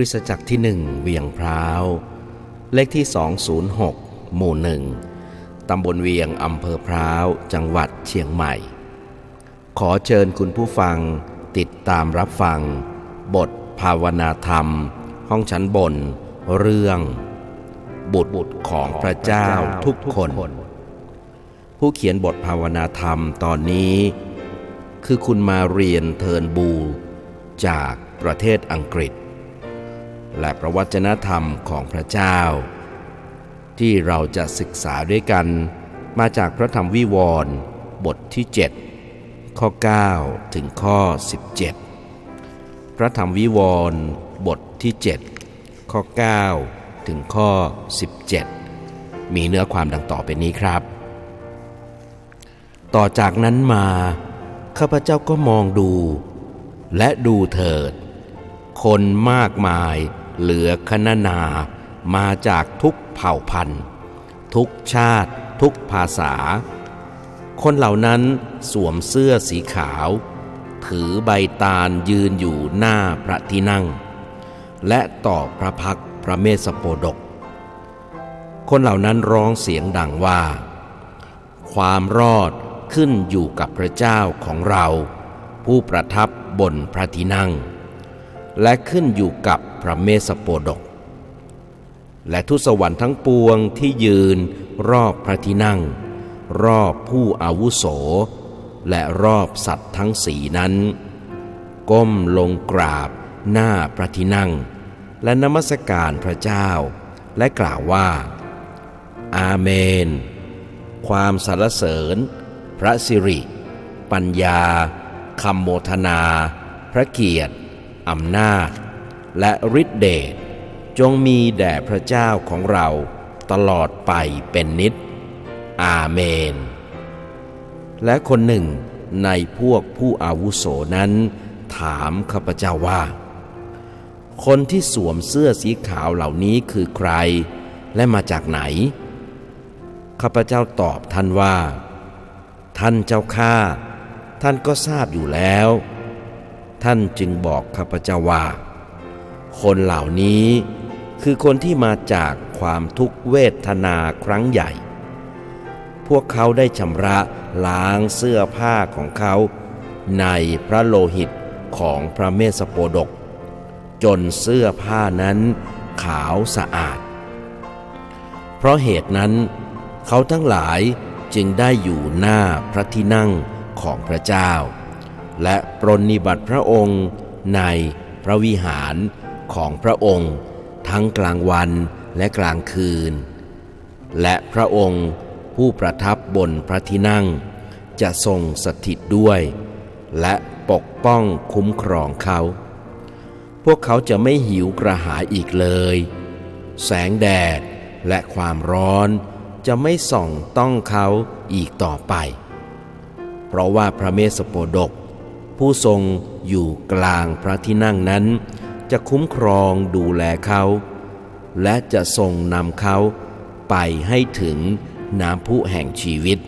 ริสตจักรที่หนึ่งเวียงพร้าว เลขที่ 206 หมู่หนึ่งตำบลเวียงอำเภอพร้าว จังหวัดเชียงใหม่ ขอเชิญคุณผู้ฟังติดตามรับฟัง บทภาวนาธรรม ห้องชั้นบน เรื่อง บุตรบุตรของพระเจ้าทุกคน ผู้เขียนบทภาวนาธรรมตอนนี้ คือคุณมาเรียนเทิร์นบู จากประเทศอังกฤษ และประวัจนธรรมของพระเจ้า ที่เราจะศึกษาด้วยกัน มาจากพระธรรมวิวรณ์บทที่ 7 ข้อ 9 ถึงข้อ 17 พระธรรมวิวรณ์บทที่ 7 ข้อ 9 ถึงข้อ 17 มีเนื้อความดังต่อไปนี้ครับ ต่อจากนั้นมาข้าพเจ้าก็มองดู และดูเถิด คนมากมาย เหลือคณนา มาจากทุกเผ่าพันธุ์ ทุกชาติ ทุกภาษา คนเหล่านั้นสวมเสื้อสีขาว ถือใบตาลยืนอยู่หน้าพระที่นั่ง และต่อพระพักพระเมสสโปดก คนเหล่านั้นร้องเสียงดังว่า ความรอดขึ้นอยู่กับพระเจ้าของเรา ผู้ประทับบนพระที่นั่ง และขึ้นอยู่กับ พระเมสสโปดก และทุตสวรรค์ทั้งปวงที่ยืนรอบพระที่นั่ง รอบผู้อาวุโส และรอบสัตว์ทั้งสีนั้น ก้มลงกราบหน้าพระที่นั่ง และนมัสการพระเจ้า และกล่าวว่า อาเมน ความสรรเสริญ พระสิริ ปัญญาคำโมทนา พระเกียรติอำนาจ และฤทธิเดชจงมีแด่พระเจ้าของเราตลอดไปเป็นนิจอาเมน และคนหนึ่งในพวกผู้อาวุโสนั้น ถามข้าพเจ้าว่า คนที่สวมเสื้อสีขาวเหล่านี้คือใคร และมาจากไหน ข้าพเจ้าตอบท่านว่า ท่านเจ้าข้าท่านก็ทราบอยู่แล้ว ท่านจึงบอกข้าพเจ้าว่า คนเหล่านี้คือคนที่มาจากความทุกเวทนาครั้งใหญ่ พวกเขาได้ชำระล้างเสื้อผ้าของเขาในพระโลหิตของพระเมสสโปดก จนเสื้อผ้านั้นขาวสะอาด เพราะเหตุนั้น เขาทั้งหลายจึงได้อยู่หน้าพระที่นั่งของพระเจ้า และปรนนิบัติพระองค์ในพระวิหาร ของพระองค์ ทั้งกลางวันและกลางคืน และพระองค์ผู้ประทับบนพระที่นั่ง จะทรงสถิตด้วย และปกป้องคุ้มครองเขา พวกเขาจะไม่หิวกระหายอีกเลย แสงแดดและความร้อนจะไม่ส่องต้องเขาอีกต่อไป เพราะว่าพระเมสสโปดก ผู้ทรงอยู่กลางพระที่นั่งนั้น จะคุ้มครองดูแลเขา และจะทรงนำเขาไปให้ถึงน้ำพุแห่งชีวิต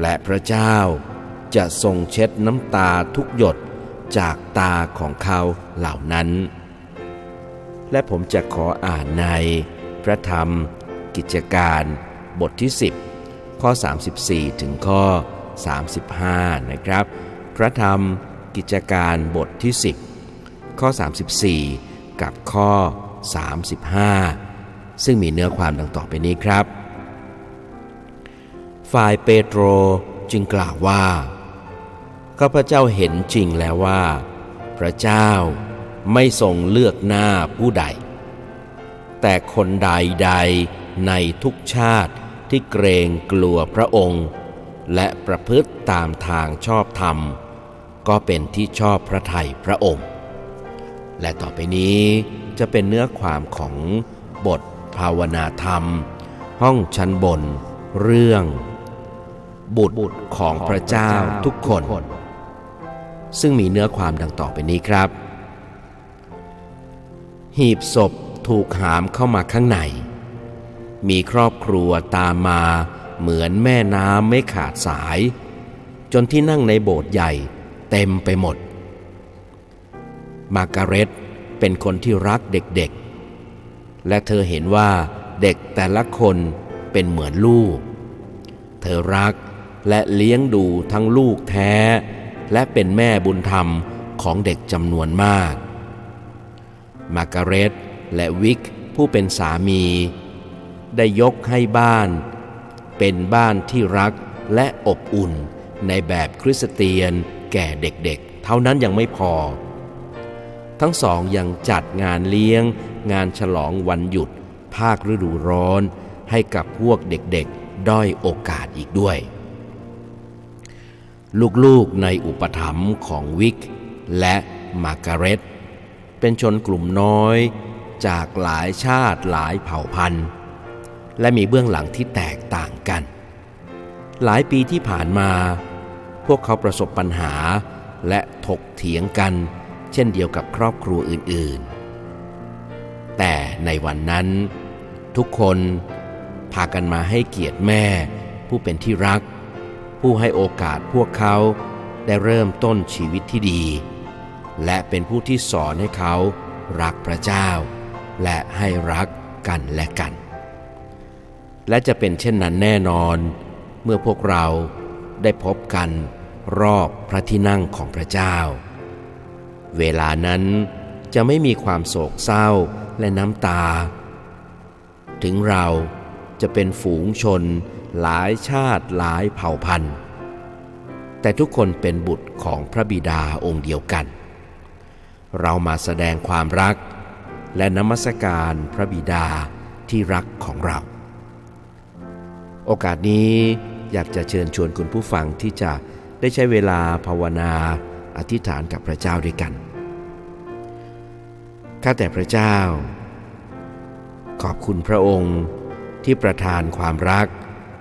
และพระเจ้าจะทรงเช็ดน้ำตาทุกหยดจากตาของเขาเหล่านั้น และผมจะขออ่านในพระธรรม กิจการบทที่ 10 ข้อ 34 ถึงข้อ 35 นะครับ พระธรรมกิจการบทที่ 10 ข้อ 34 กับข้อ 35 ซึ่งมีเนื้อความดังต่อไปนี้ครับ ฝ่ายเปโตรจึงกล่าวว่าข้าพเจ้าเห็นจริงแล้วว่า พระเจ้าไม่ทรงเลือกหน้าผู้ใด แต่คนใดใดในทุกชาติที่เกรงกลัวพระองค์ และประพฤติตามทางชอบธรรม ก็เป็นที่ชอบพระทัยพระองค์ และต่อไปนี้จะเป็นเนื้อความของบทภาวนาธรรม ห้องชั้นบน เรื่อง บุตรของพระเจ้าทุกคน ซึ่งมีเนื้อความดังต่อไปนี้ครับ หีบศพถูกหามเข้ามาข้างใน มีครอบครัวตามมาเหมือนแม่น้ำไม่ขาดสาย จนที่นั่งในโบสถ์ใหญ่เต็มไปหมด มาร์การเร็ตเป็นคนที่รักเด็กๆ และเธอเห็นว่าเด็กแต่ละคนเป็นเหมือนลูก เธอรักและเลี้ยงดูทั้งลูกแท้ และเป็นแม่บุญธรรมของเด็กจำนวนมาก มาร์กาเร็ตและวิกผู้เป็นสามี ได้ยกให้บ้าน เป็นบ้านที่รักและอบอุ่นในแบบคริสเตียนแก่เด็กๆ เท่านั้นยังไม่พอ ทั้งสองยังจัดงานเลี้ยง งานฉลองวันหยุด ภาคฤดูร้อน ให้กับพวกเด็กๆ ด้อยโอกาสอีกด้วย ลูกๆในอุปถัมภ์ของวิก และมาร์กาเร็ตเป็นชนกลุ่มน้อย จากหลายชาติหลายเผ่าพันธุ์ และมีเบื้องหลังที่แตกต่างกัน หลายปีที่ผ่านมา พวกเขาประสบปัญหาและถกเถียงกัน เช่นเดียวกับครอบครัวอื่นๆ แต่ในวันนั้น ทุกคนพากันมาให้เกียรติแม่ ผู้เป็นที่รัก ผู้ให้โอกาสพวกเขาได้เริ่มต้นชีวิตที่ดี และเป็นผู้ที่สอนให้เขารักพระเจ้า และให้รักกันและกัน และจะเป็นเช่นนั้นแน่นอน เมื่อพวกเราได้พบกันรอบพระที่นั่งของพระเจ้า เวลานั้นจะไม่มีความโศกเศร้าและน้ำตา ถึงเราจะเป็นฝูงชน หลายชาติหลายเผ่าพันธุ์ แต่ทุกคนเป็นบุตรของพระบิดาองค์เดียวกัน เรามาแสดงความรัก และนมัสการพระบิดาที่รักของเรา โอกาสนี้อยากจะเชิญชวนคุณผู้ฟังที่จะได้ใช้เวลาภาวนา อธิษฐานกับพระเจ้าด้วยกัน ข้าแต่พระเจ้า ขอบคุณพระองค์ที่ประทานความรัก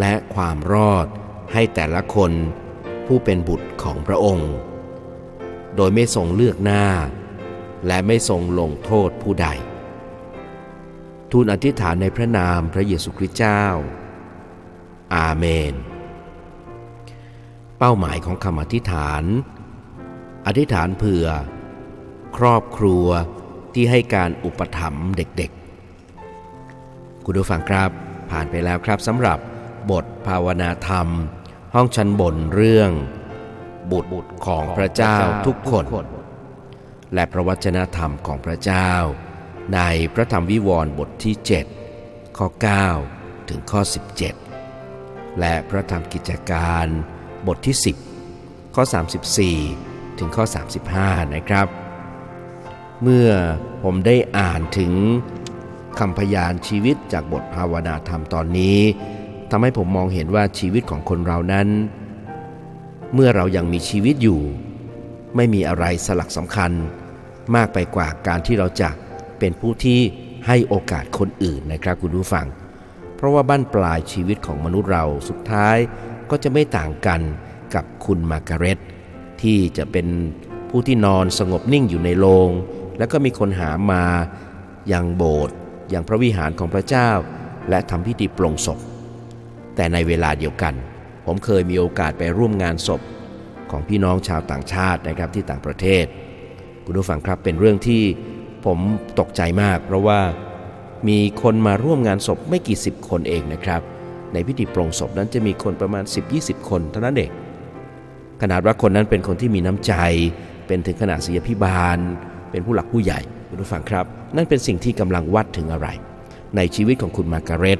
และความรอดให้แต่ละคนผู้เป็นบุตรของพระองค์ โดยไม่ทรงเลือกหน้า และไม่ทรงลงโทษผู้ใด ทูลอธิษฐานในพระนามพระเยซูคริสต์เจ้า อาเมน เป้าหมายของคำอธิษฐาน อธิษฐานเผื่อ ครอบครัวที่ให้การอุปถัมภ์เด็กๆ คุณผู้ฟังครับผ่านไปแล้วครับสำหรับบทภาวนาธรรม ห้องชั้นบนเรื่อง บุตรของพระเจ้าทุกคน และพระวจนธรรมของพระเจ้า ในพระธรรมวิวรณ์บทที่ 7 ข้อ 9 ถึงข้อ 17 และพระธรรมกิจการบทที่ 10 ข้อ 34 ถึงข้อ 35 นะครับ เมื่อผมได้อ่านถึงคำพยานชีวิตจากบทภาวนาธรรมตอนนี้ทำให้ผมมองเห็นว่าชีวิตของคนเรานั้น เมื่อเรายังมีชีวิตอยู่ ไม่มีอะไรสลักสำคัญ มากไปกว่าการที่เราจะเป็นผู้ที่ให้โอกาสคนอื่นนะครับคุณผู้ฟัง เพราะว่าบ้านปลายชีวิตของมนุษย์เราสุดท้ายก็จะไม่ต่างกันกับคุณมาการเร็ต ที่จะเป็นผู้ที่นอนสงบนิ่งอยู่ในโรง แล้วก็มีคนหามายังโบสถ์อย่างพระวิหารของพระเจ้า และทำพิธีปลงศพ แต่ในเวลาเดียวกัน ผมเคยมีโอกาสไปร่วมงานศพของพี่น้องชาวต่างชาตินะครับที่ต่างประเทศ คุณผู้ฟังครับเป็นเรื่องที่ผมตกใจมาก เพราะว่ามีคนมาร่วมงานศพไม่กี่สิบคนเองนะครับ ในพิธีปลงศพนั้นจะมีคนประมาณ 10-20 คนเท่านั้นเอง ขนาดว่าคนนั้นเป็นคนที่มีน้ำใจ เป็นถึงขนาดศิยพิบาล เป็นผู้หลักผู้ใหญ่คุณผู้ฟังครับ นั่นเป็นสิ่งที่กำลังวัดถึงอะไร ในชีวิตของคุณมาการเร็ต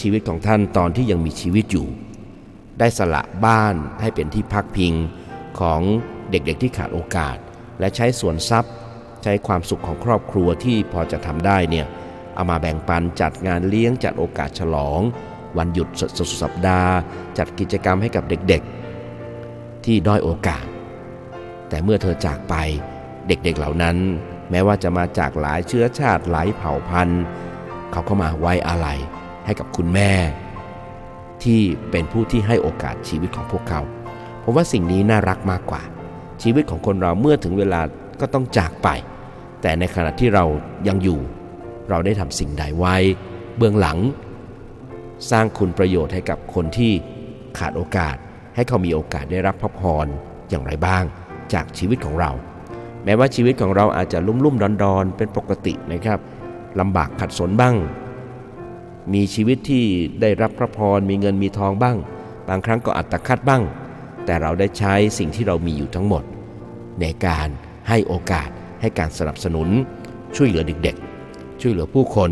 ชีวิตของท่านตอนที่ยังมีชีวิตอยู่ ได้สละบ้านให้เป็นที่พักพิงของเด็กๆที่ขาดโอกาส และใช้ส่วนทรัพย์ ใช้ความสุขของครอบครัวที่พอจะทำได้เนี่ยเอามาแบ่งปันจัดงานเลี้ยงจัดโอกาสฉลอง วันหยุดสุดสัปดาห์ จัดกิจกรรมให้กับเด็กๆ ที่ด้อยโอกาส แต่เมื่อเธอจากไปเด็กๆเหล่านั้น แม้ว่าจะมาจากหลายเชื้อชาติหลายเผ่าพันธุ์ เขาก็มาไว้อาลัยให้กับคุณแม่ ที่เป็นผู้ที่ให้โอกาสชีวิตของพวกเขาผมว่าสิ่งนี้น่ารักมากกว่า ชีวิตของคนเราเมื่อถึงเวลาก็ต้องจากไป แต่ในขณะที่เรายังอยู่ เราได้ทำสิ่งใดไว้ เบื้องหลัง สร้างคุณประโยชน์ให้กับคนที่ขาดโอกาส ให้เขามีโอกาสได้รับพระพรอย่างไรบ้าง จากชีวิตของเรา แม้ว่าชีวิตของเราอาจจะลุ่มลุ่มดอนดอนเป็นปกตินะครับลำบากขัดสนบ้าง มีชีวิตที่ได้รับพระพรมีเงินมีทองบ้าง บางครั้งก็อัตคัดบ้าง แต่เราได้ใช้สิ่งที่เรามีอยู่ทั้งหมด ในการให้โอกาสให้การสนับสนุน ช่วยเหลือเด็กๆ ช่วยเหลือผู้คน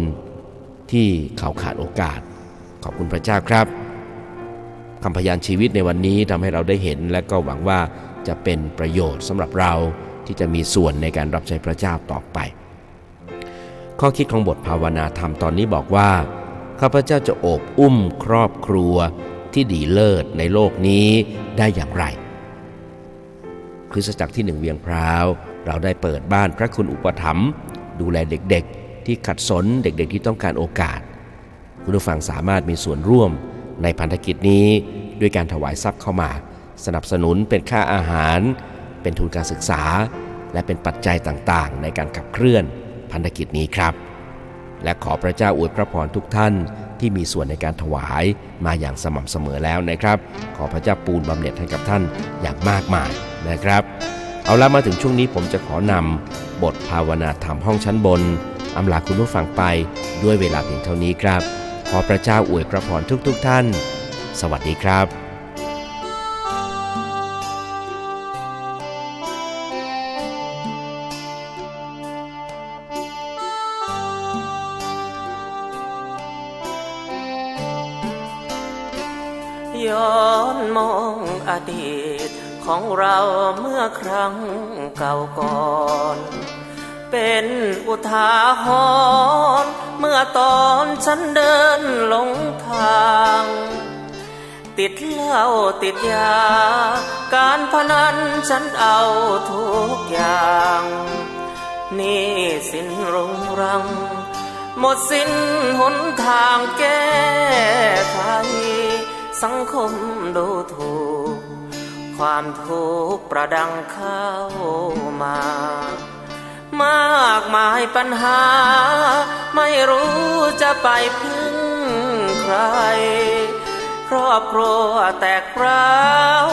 ที่เขาขาดโอกาส ขอบคุณพระเจ้าครับ คำพยานชีวิตในวันนี้ทำให้เราได้เห็น และก็หวังว่าจะเป็นประโยชน์สำหรับเราที่จะมีส่วนในการรับใช้พระเจ้าต่อไป ข้อคิดของบทภาวนาธรรมตอนนี้บอกว่าข้าพเจ้าจะโอบอุ้มครอบครัวที่ดีเลิศในโลกนี้ได้อย่างไร คริสตจักรที่หนึ่งเวียงพร้าว เราได้เปิดบ้านพระคุณอุปถัมภ์ดูแลเด็กๆ ที่ขัดสนเด็กๆที่ต้องการโอกาส คุณผู้ฟังสามารถมีส่วนร่วม ในพันธกิจนี้ด้วยการถวายทรัพย์เข้ามา สนับสนุนเป็นค่าอาหาร เป็นทุนการศึกษา และเป็นปัจจัยต่างๆ ในการขับเคลื่อนพันธกิจนี้ครับ และขอพระเจ้าอวยพระพรทุกท่านที่มีส่วนในการถวายมาอย่างสม่ำเสมอแล้วนะครับ ขอพระเจ้าปูนบำเหน็จให้กับท่านอย่างมากมายนะครับ เอาละมาถึงช่วงนี้ผมจะขอนำบทภาวนาธรรมห้องชั้นบนอำลาคุณผู้ฟังไปด้วยเวลาเพียงเท่านี้ครับ อพระเจ้าอวยพระพรทุกๆทท่าน สวัสดีครับย้อนมองอดีตของเราเมื่อครั้งเก่าก่อน เป็นอุทาหรณ์ เมื่อตอนฉันเดินหลงทาง ติดเหล้าติดยา การพนันฉันเอาทุกอย่าง นี่สินรุงรัง หมดสิ้นหนทางแก้ไขสังคมดูถูก ความทุกข์ประดังเข้ามา มากมายปัญหา ไม่รู้จะไปพึ่งใคร ครอบครัวแตกร้าว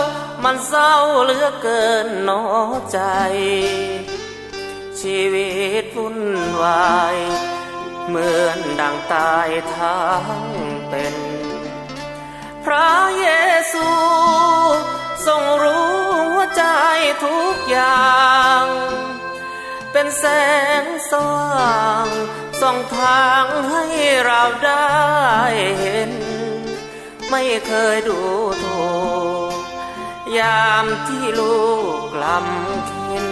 มันเศร้าเหลือเกินหนอใจ ชีวิตวุ่นวาย เหมือนดังตายทั้งเป็น พระเย แสงสว่างส่องทางให้เราได้เห็น ไม่เคยดูถูกยามที่ลูกลำเค็น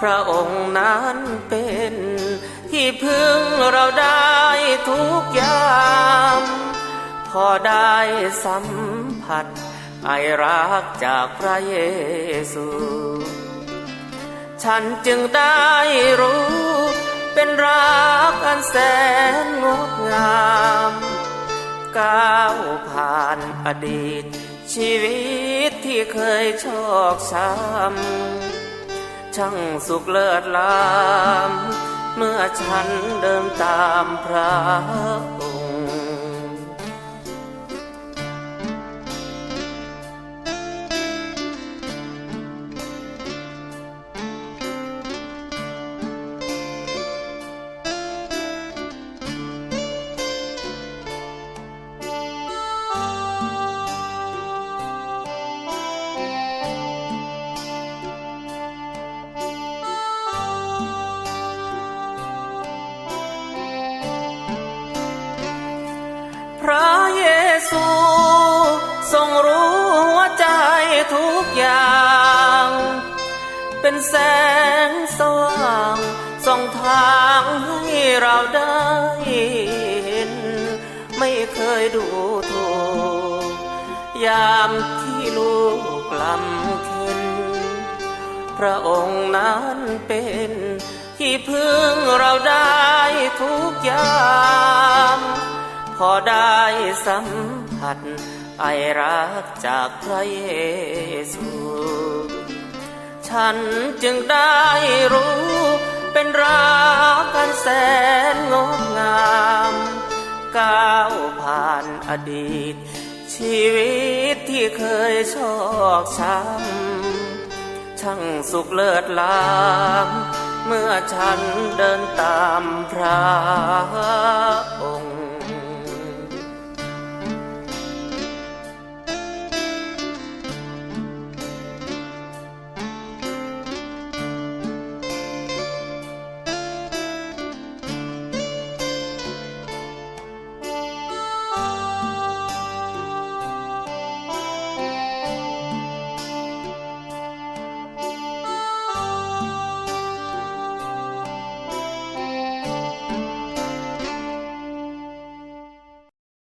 พระองค์นั้นเป็น ที่พึ่งเราได้ทุกยาม พอได้สัมผัสไอรักจากพระเยซู ฉันจึงได้รู้ เป็นรักอันแสนงดงามก้าวผ่านอดีต ชีวิตที่เคยชอกช้ำช่างสุขเลิศล้ำเมื่อฉันเดินตามพระ เราได้เห็น ไม่เคยดูถูกยามที่ลูกลำเค็นพระองค์นั้นเป็น ที่พึ่งเราได้ทุกยามพอได้สัมผัสไอรักจากพระเยซู ฉันจึงได้รู้ เป็นรักกันแสนงดงามก้าวผ่านอดีต ชีวิตที่เคยชอกช้ำช่างสุขเลิศล้ำเมื่อฉันเดินตามพระองค์